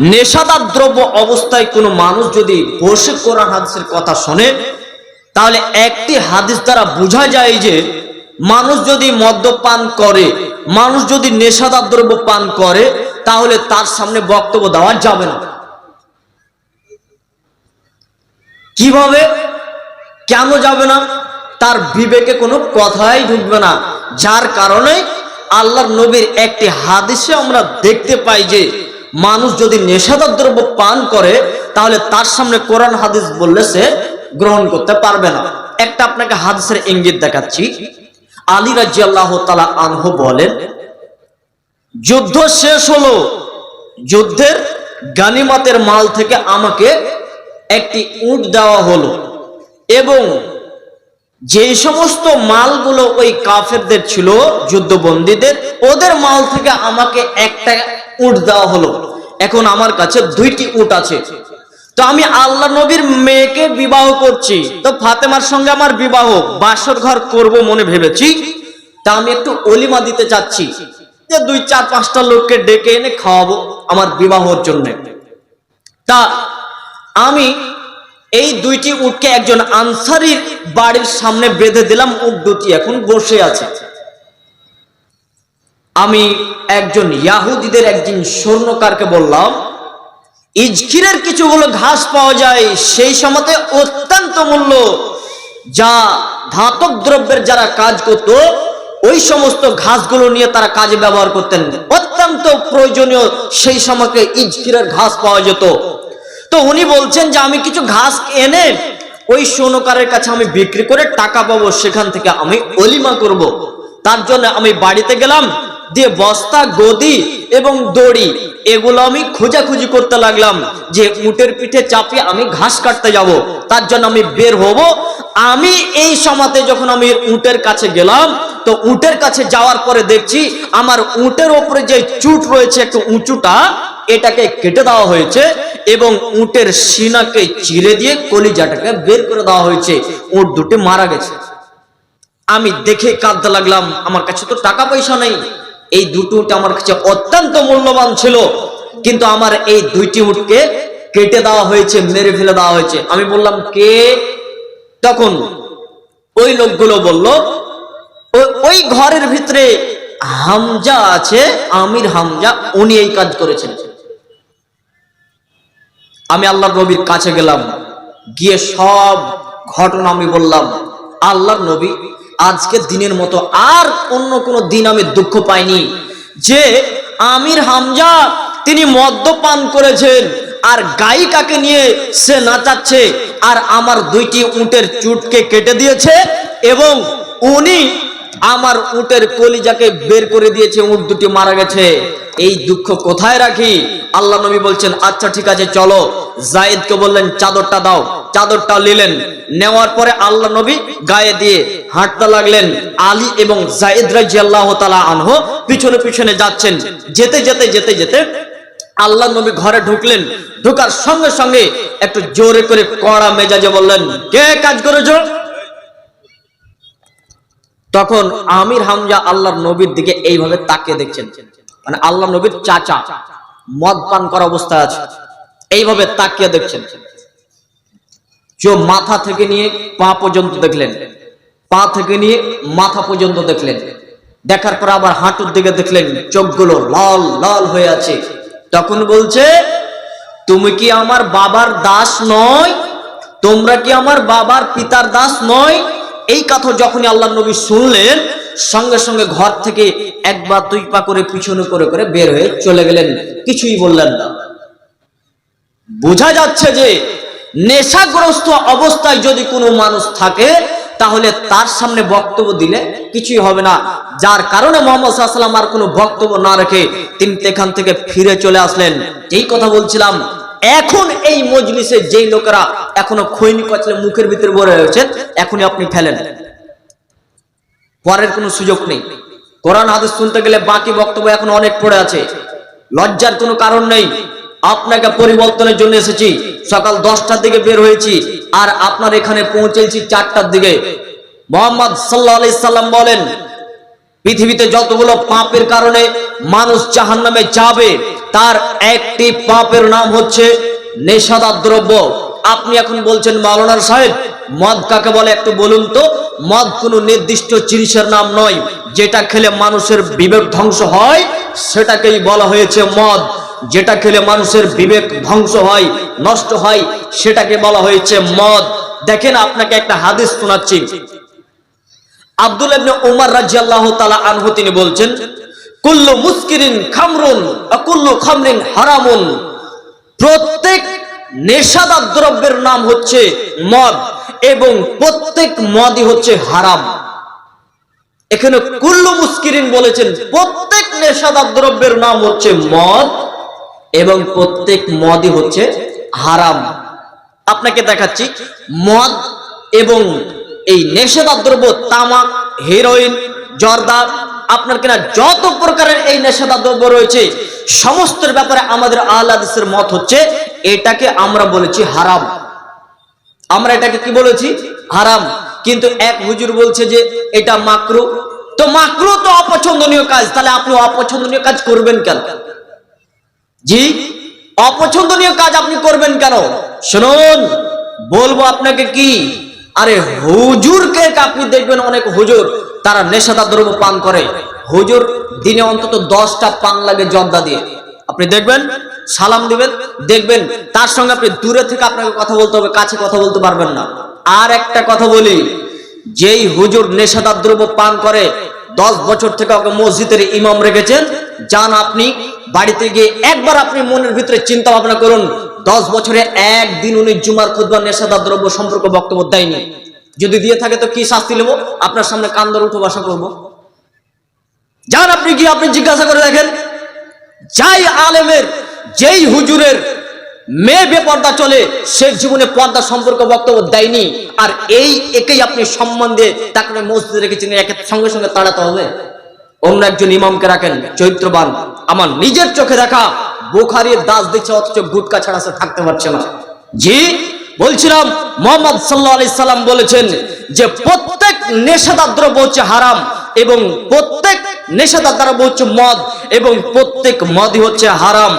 নেশাদার দ্রব্য অবস্থায় কোনো মানুষ যদি বসে কোরআন হাদিসের কথা শোনে, তাহলে একটি হাদিস দ্বারা বোঝা যায় যে মানুষ যদি মদ্যপান করে, মানুষ যদি নেশাদার দ্রব্য পান করে, তাহলে তার সামনে বক্তব্য দেওয়া যাবে না। কীভাবে? কেন যাবে না? তার বিবেকে কোনো কথাই ঢুকবে না। যার কারণে আল্লাহর নবীর একটি হাদিসে আমরা দেখতে পাই যে মানুষ যদি নেশাদার দ্রব্য পান করে, তাহলে তার সামনে কোরআন হাদিস বললে সে গ্রহণ করতে পারবে না। একটা আপনাকে হাদিসের ইঙ্গিত দেখাচ্ছি। আলী রাজি আল্লাহ তালা আনহু বলেন, যুদ্ধ শেষ হলো। যুদ্ধের গানিমাতের মাল থেকে আমাকে একটি উট দেওয়া হলো এবং যে সমস্ত মালগুলো ওই কাফেরদের ছিল, যুদ্ধবন্দীদের, ওদের মাল থেকে আমাকে একটা উট দেওয়া হলো। এখন আমার কাছে দুইটি উট আছে। তো আমি আল্লাহ নবীর মেয়েকে বিবাহ করছি। তো ফাতেমার সঙ্গে আমার বিবাহ বাসর ঘর করব মনে ভেবেছি। তা আমি একটু অলিমা দিতে চাচ্ছি। যে দুই, চার, পাঁচটা লোককে ডেকে এনে খাওয়াবো আমার বিবাহর জন্য। তা আমি এই দুইটি উটকে একজন আনসারির বাড়ির সামনে বেঁধে দিলাম। উট দুটি এখন বসে আছে। আমি একজন ইয়াহুদিদের একজন স্বর্ণকারকে বললাম ইজকিরের কিছুগুলো ঘাস পাওয়া যায় সেই সময়তে অত্যন্ত মূল্য, যা ধাতব দ্রব্যের যারা কাজ করত, ওই সমস্ত ঘাসগুলো নিয়ে তারা কাজে ব্যবহার করতেন অত্যন্ত প্রয়োজনীয় সেই সময়কে ইজকিরের ঘাস পাওয়া যেত তো উনি বলছেন যে, আমি কিছু ঘাস এনে ওই সোনকারের কাছে আমি বিক্রি করে টাকা পাবো, সেখান থেকে আমি অলিমা করব। তার জন্য আমি বাড়িতে গেলাম দিয়ে বস্তা, গদি এবং দড়ি, এগুলো আমি খোঁজাখুঁজি করতে লাগলাম যে উটের পিঠে চাপিয়ে আমি ঘাস কাটতে যাব। তার জন্য আমি বের হব। আমি এই সমাতে যখন আমি উটের কাছে গেলাম, তো উটের কাছে যাওয়ার পরে দেখছি আমার উটের ওপরে যে চুট রয়েছে একটু উঁচুটা, এটাকে কেটে দেওয়া হয়েছে এবং উটের সিনাকে চিরে দিয়ে কলিজাটাকে বের করে দেওয়া হয়েছে। উট দুটি মারা গেছে। আমি দেখে কাঁদতে লাগলাম, আমার কাছে তো টাকা পয়সা নেই। এই দুটো উট আমার কাছে অত্যন্ত মূল্যবান ছিল। কিন্তু আমার এই দুইটি উটকে কেটে দেওয়া হয়েছে, মেরে ফেলে দেওয়া হয়েছে। আমি বললাম, কে? তখন ওই লোকগুলো বলল ওই ঘরের ভিতরে হামজা আছে, আমির হামজা, উনি এই কাজ করেছেন। আমি আল্লাহ নবীর কাছে গেলাম। গিয়ে সব ঘটনা আমি বললাম। আল্লাহ নবী আজকে দিনের মতো আর অন্য কোনো দিন আমি দুঃখ পাইনি। যে আমির হামজা, তিনি মদ্যপান করেছেন আর গায়িকাকে নিয়ে সে নাচাচ্ছে আর আমার দুইটি উটের চুটকে কেটে দিয়েছে এবং উনি আমার উটের কলিজাকে বের করে দিয়েছে, উট দুটি মারা গেছে। এই দুঃখ কোথায় রাখি? আল্লাহ নবী বলছেন আচ্ছা ঠিক আছে, চলো। জায়েদকে বললেন, চাদরটা দাও। চাদরটা নিলেন। নেওয়ার পরে আল্লাহ নবী গায়ে দিয়ে হাঁটতে লাগলেন আলী এবং জায়েদ রাজি আল্লাহ তালা আনহ। পিছনে পিছনে যাচ্ছেন। যেতে যেতে যেতে যেতে আল্লাহ নবী ঘরে ঢুকলেন। ঢোকার সঙ্গে সঙ্গে একটু জোরে করে কড়া মেজাজে বললেন, কে কাজ করেছ? তখন আমির হামজা আল্লাহর নবীর দিকে এইভাবে তাকিয়ে দেখছেন। মানে আল্লাহ নবীর চাচা, মদ পান করা অবস্থায় আছে। এইভাবে তাকিয়ে দেখছেন। যে মাথা থেকে নিয়ে পা পর্যন্ত দেখলেন। পা থেকে নিয়ে মাথা পর্যন্ত দেখলেন। দেখার পর আবার হাঁটুর দিকে দেখলেন, চোখগুলো লাল লাল হয়ে আছে। তখন বলছে, তুমি কি আমার বাবার দাস নয়? তোমরা কি আমার বাবার পিতার দাস নয়? এই কথা যখনই আল্লাহ নবী শুনলেন, সঙ্গে সঙ্গে ঘর থেকে একবার দুই পা করে পিছনে করে করে বের হয়ে চলে গেলেন। কিছুই বললেন না। বোঝা যাচ্ছে যে নেশাগ্রস্ত অবস্থায় যদি কোনো মানুষ থাকে তাহলে তার সামনে বক্তব্য দিলে কিছুই হবে না। যার কারণে মোহাম্মদ সাল্লাম আর কোনো বক্তব্য না রেখে তিনি এখান থেকে ফিরে চলে আসলেন। যেই কথা বলছিলাম, এখন এই মজলিসে যেই লোকেরা এখনও খৈনি কচলে মুখের ভিতরে ভরে রয়েছেন এখনই আপনি ফেলেন। পরের কোনো সুযোগ নেই। কোরআন হাদিস শুনতে গেলে বাকি বক্তব্য এখন অনেক পড়ে আছে। লজ্জার কোনো কারণ নেই। আপনাকে পরিবর্তনের জন্য এসেছি। সকাল দশটার দিকে বের হয়েছি আর আপনার এখানে পৌঁছেছি চারটার দিকে। মোহাম্মদ সাল্লাহ আলি সাল্লাম বলেন, পৃথিবীতে যতগুলো পাপের কারণে মানুষ জাহান নামে যাবে, তার একটি পাপের নাম হচ্ছে নেশাদার দ্রব্য। আপনি এখন বলছেন মাওলানার সাহেব, মদ কাকে বলে একটু বলুন তো? মদ কোনো নির্দিষ্ট জিনিসের নাম নয়। যেটা খেলে মানুষের বিবেক ধ্বংস হয়, সেটাকেই বলা হয়েছে মদ। যেটা খেলে মানুষের বিবেক ধ্বংস হয়, নষ্ট হয়, সেটাকে বলা হয়েছে মদ। দেখেন আপনাকে একটা হাদিস শোনাচ্ছি। আব্দুল উমর রাদিয়াল্লাহু তাআলা আনহু তিনি বলছেন, কুল্লু মুসকিরিন খামরুন কুল্লু খামরিন হারামুন। প্রত্যেক নেশাদার দ্রব্যের নাম হচ্ছে মদ এবং প্রত্যেক মদই হচ্ছে হারাম। এখানে কুল্লু মুস্কিরিন বলেছেন, প্রত্যেক নেশাদার দ্রব্যের নাম হচ্ছে মদ এবং প্রত্যেক মদই হচ্ছে হারাম। আপনাকে দেখাচ্ছি, মদ এবং এই নেশাদার দ্রব্য, তামাক হেরোইন জর্দা, আপনার কিনা যত প্রকারের এই নেশাদার দ্রব্য রয়েছে, সমস্তের ব্যাপারে আমাদের আহ্লাদিসের মত হচ্ছে, এটাকে আমরা বলেছি হারাম। আমরা এটাকে কি বলেছি? হারাম। কিন্তু এক হুজুর বলছে যে, এটা মাকরু। তো মাকরু তো অপছন্দনীয় কাজ, তাহলে আপনি অপছন্দনীয় কাজ করবেন কেন? জি, অপছন্দনীয় কাজ আপনি করবেন কেন? শুনুন, বলব আপনাকে কি? আরে হুজুরকে আপনি দেখবেন অনেক হুজুর, তারা নেশাদার দ্রব্য পান করে। হুজুর দিনে অন্তত দশটা পান লাগে জর্দা দিয়ে। আপনি দেখবেন, সালাম দিবেন, দেখবেন তার সঙ্গে আপনি দূরে থেকে আপনাকে কথা বলতে হবে, কাছে কথা বলতে পারবেন না। আর একটা কথা বলি, যেই হুজুর নেশাদার দ্রব্য পান করে দশ বছর থেকে ওকে মসজিদের ইমাম রেখেছেন, যান আপনি বাড়িতে গিয়ে একবার আপনি মনের ভিতরে চিন্তা ভাবনা করুন, দশ বছরে একদিন উনি জুমার খুদবা নেশাদার দ্রব্য সম্পর্কে বক্তব্য দেয়নি। যদি দিয়ে থাকে তো কি শাস্তি নেব? আপনার সামনে কান্দর উঠো, বাসা করব। যান আপনি গিয়ে আপনি জিজ্ঞাসা করে দেখেন, যাই আলেমের, যেই হুজুরের মেয়ে বেপর্দা চলে, সে জীবনে পর্দা সম্পর্কে বক্তব্য দেয়নি। আর এই একেই আপনি সম্মান দিয়ে তাকে মসজিদে রেখেছেন, একে সঙ্গে সঙ্গে তাড়াতে হবে। অন্য একজন ইমামকে রাখেন চৈত্রবান আমার নিজের চোখে দেখা, বোখারির দাস দিচ্ছে, অথচ গুটকা ছাড়া সে থাকতে পারছে না। জি, বলছিলাম, মোহাম্মদ সাল্লাহ আলি সাল্লাম বলেছেন যে প্রত্যেক নেশাদার দ্রব্য হচ্ছে হারাম এবং প্রত্যেক নেশাদার দ্রব্য হচ্ছে মদ এবং প্রত্যেক মদই হচ্ছে হারাম।